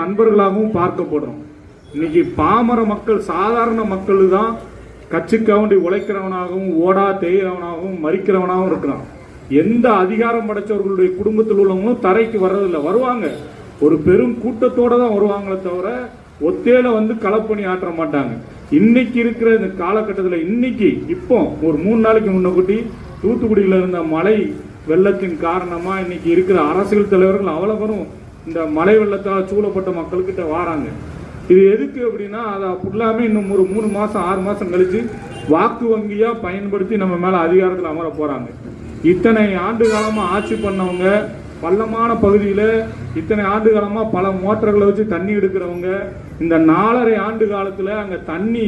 நண்பர்களாகவும் பார்க்கப்படுறோம். இன்னைக்கு பாமர மக்கள் சாதாரண மக்கள் தான் கட்சிக்காண்டி உழைக்கிறவனாகவும் ஓடா தேயிறவனாகவும் மறிக்கிறவனாகவும் இருக்கிறான். எந்த அதிகாரம் படைச்சவர்களுடைய குடும்பத்தில் உள்ளவங்களும் தரைக்கு வர்றதில்லை. வருவாங்க. ஒரு பெரும் கூட்டத்தோட தான் வருவாங்களே தவிர ஒத்தேல வந்து களப்பணி ஆற்ற மாட்டாங்க. இன்னைக்கு இருக்கிற இந்த காலகட்டத்தில் இன்னைக்கு இப்போ ஒரு மூணு நாளைக்கு முன்னக்கூட்டி தூத்துக்குடியில் இருந்த மழை வெள்ளத்தின் காரணமாக இன்னைக்கு இருக்கிற அரசியல் தலைவர்கள் அவ்வளோ பேரும் இந்த மழை வெள்ளத்தால் சூழப்பட்ட மக்கள்கிட்ட வாராங்க. இது எதுக்கு அப்படின்னா அதை ஃபுல்லாமே இன்னும் ஒரு மூணு மாதம் ஆறு மாதம் கழித்து வாக்கு வங்கியாக பயன்படுத்தி நம்ம மேலே அதிகாரத்தில் அமர போகிறாங்க இத்தனை ஆண்டு காலமாக ஆட்சி பண்ணவங்க பள்ளமான பகுதியில் இத்தனை ஆண்டு காலமாக பல மோட்டர்களை வச்சு தண்ணி எடுக்கிறவங்க இந்த நாலரை ஆண்டு காலத்தில் அங்கே தண்ணி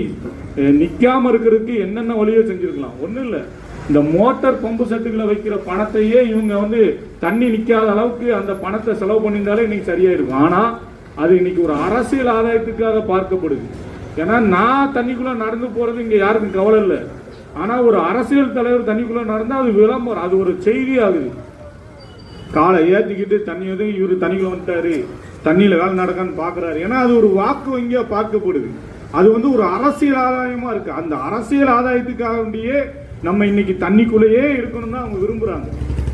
நிற்காமல் இருக்கிறதுக்கு என்னென்ன வழியோ செஞ்சுருக்கலாம். ஒன்றும் இல்லை. இந்த மோட்டார் பம்பு செட்டுகளை வைக்கிற பணத்தையே இவங்க வந்து தண்ணி நிற்காத அளவுக்கு அந்த பணத்தை செலவு பண்ணியிருந்தாலே இன்னைக்கு சரியா இருக்கும் அது இன்னைக்கு ஒரு அரசியல் ஆதாயத்துக்காக பார்க்கப்படுது. ஏன்னா நான் தண்ணிக்குள்ளே நடந்து போகிறது இங்கே யாருக்கும் கவலை இல்லை. ஆனால் ஒரு அரசியல் தலைவர் தண்ணிக்குள்ளே நடந்தால் அது விளம்பரம் அது ஒரு செய்தி ஆகுது காலை ஏற்றிக்கிட்டு தண்ணி வந்து இவர் தண்ணிக்குள்ள வந்துட்டாரு. தண்ணியில் வேலை நடக்கான்னு பார்க்குறாரு ஏன்னா அது ஒரு வாக்கு வங்கியாக பார்க்கப்படுது. அது வந்து ஒரு அரசியல் ஆதாயமாக இருக்குது அந்த அரசியல் ஆதாயத்துக்காக வேண்டியே நம்ம இன்னைக்கு தண்ணிக்குள்ளேயே இருக்கணும் தான் அவங்க விரும்புகிறாங்க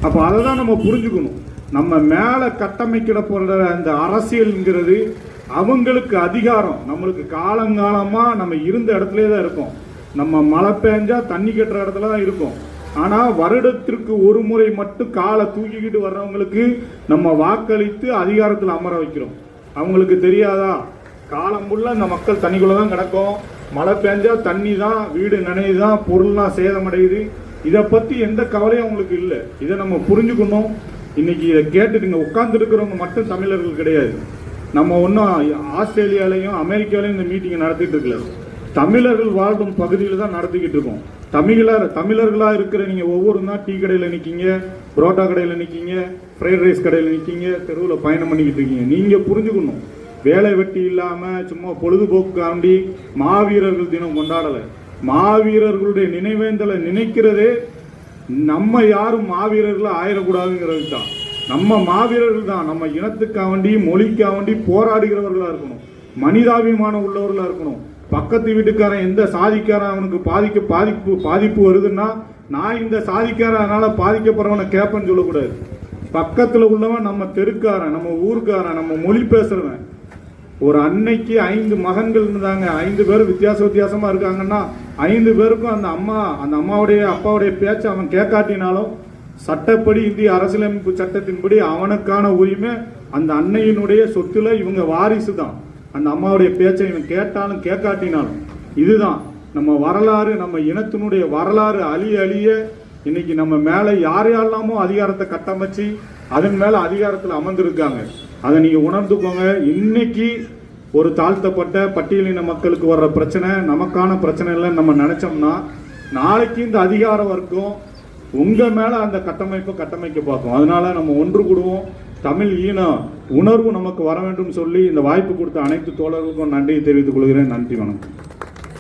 அப்போ அதை தான் நம்ம புரிஞ்சுக்கணும். நம்ம மேலே கட்டமைக்கிட போகிற அந்த அரசியல்ங்கிறது அவங்களுக்கு அதிகாரம். நம்மளுக்கு காலங்காலமாக நம்ம இருந்த இடத்துல தான் இருக்கோம். நம்ம மழை பெஞ்சா தண்ணி கட்டுற இடத்துல தான் இருக்கோம். ஆனால் வருடத்திற்கு ஒரு முறை மட்டும் காலை தூக்கிக்கிட்டு வர்றவங்களுக்கு நம்ம வாக்களித்து அதிகாரத்தில் அமர வைக்கிறோம். அவங்களுக்கு தெரியாதா? காலம் ஃபுல்லாக இந்த மக்கள் தண்ணிக்குள்ளே தான் கிடக்கும். மழை பெஞ்சா தண்ணி தான் வீடு நனையுதான் பொருள்லாம் சேதமடையுது. இதை பத்தி எந்த கவலையும் அவங்களுக்கு இல்லை. இதை நம்ம புரிஞ்சுக்கணும். இன்னைக்கு இதை கேட்டுட்டு இங்க உட்கார்ந்துருக்கிறவங்க மட்டும் தமிழர்கள் கிடையாது. நம்ம ஒன்றும் ஆஸ்திரேலியாலையும் அமெரிக்காலையும் இந்த மீட்டிங்கை நடத்திட்டு இருக்கல. தமிழர்கள் வாழும் பகுதியில் தான் நடத்திக்கிட்டு இருக்கோம். தமிழர் தமிழர்களாக இருக்கிற நீங்கள் ஒவ்வொரு நாள் டீ கடையில் நிற்கிங்க புரோட்டா கடையில் நிற்கிங்க ஃப்ரைட் ரைஸ் கடையில் நிற்கிங்க தெருவில் பயணம் பண்ணிக்கிட்டு இருக்கீங்க. நீங்கள் புரிஞ்சுக்கணும். வேலை வெட்டி இல்லாமல் சும்மா பொழுதுபோக்குக்காண்டி மாவீரர்கள் தினம் கொண்டாடலை. மாவீரர்களுடைய நினைவேந்தலை நினைக்கிறதே நம்ம யாரும் மாவீரர்கள் ஆயிடக்கூடாதுங்கிறது தான் நம்ம மாவீரர்கள் தான் நம்ம இனத்துக்காவண்டி மொழிக்காவண்டி போராடுகிறவர்களாக இருக்கணும். மனிதாபிமானம் உள்ளவர்களாக இருக்கணும். பக்கத்து வீட்டுக்காரன் எந்த சாதிக்காரன் அவனுக்கு பாதிக்க பாதிப்பு பாதிப்பு வருதுன்னா நான் இந்த சாதிக்காரன் அதனால் பாதிக்கப்படுறவனை கேட்பேன்னு சொல்லக்கூடாது. பக்கத்தில் உள்ளவன் நம்ம தெருக்காரன் நம்ம ஊருக்காரன் நம்ம மொழி பேசுகிறவன் ஒரு அன்னைக்கு ஐந்து மகன்கள் இருந்தாங்க. ஐந்து பேர் வித்தியாச வித்தியாசமா இருக்காங்கன்னா ஐந்து பேருக்கும் அந்த அம்மா அந்த அம்மாவுடைய அப்பாவுடைய பேச்சை அவன் கேட்காட்டினாலும் சட்டப்படி இந்திய அரசியலமைப்பு சட்டத்தின்படி அவனுக்கான உரிமை அந்த அன்னையினுடைய சொத்துல இவங்க வாரிசு தான் அந்த அம்மாவுடைய பேச்சை இவன் கேட்டாலும் கேட்காட்டினாலும் இதுதான் நம்ம வரலாறு நம்ம இனத்தினுடைய வரலாறு அழிய அழிய இன்னைக்கு நம்ம மேல யார் யாரெல்லாமோ அதிகாரத்தை கட்டமைச்சு அதன் மேல அதிகாரத்தில் அமர்ந்திருக்காங்க. அதை நீங்கள் உணர்ந்துக்கோங்க. இன்னைக்கு ஒரு தாழ்த்தப்பட்ட பட்டியலின மக்களுக்கு வர்ற பிரச்சனை நமக்கான பிரச்சனை இல்லைன்னு நம்ம நினைச்சோம்னா நாளைக்கு இந்த அதிகார வர்க்கம் உங்கள் மேலே அந்த கட்டமைப்பை கட்டமைக்க பார்க்கும். அதனால நம்ம ஒன்று கூடுவோம். தமிழ் ஈன உணர்வு நமக்கு வர வேண்டும் சொல்லி இந்த வாய்ப்பு கொடுத்த அனைத்து தோழர்களுக்கும் நன்றியை தெரிவித்துக் கொள்கிறேன். நன்றி வணக்கம்.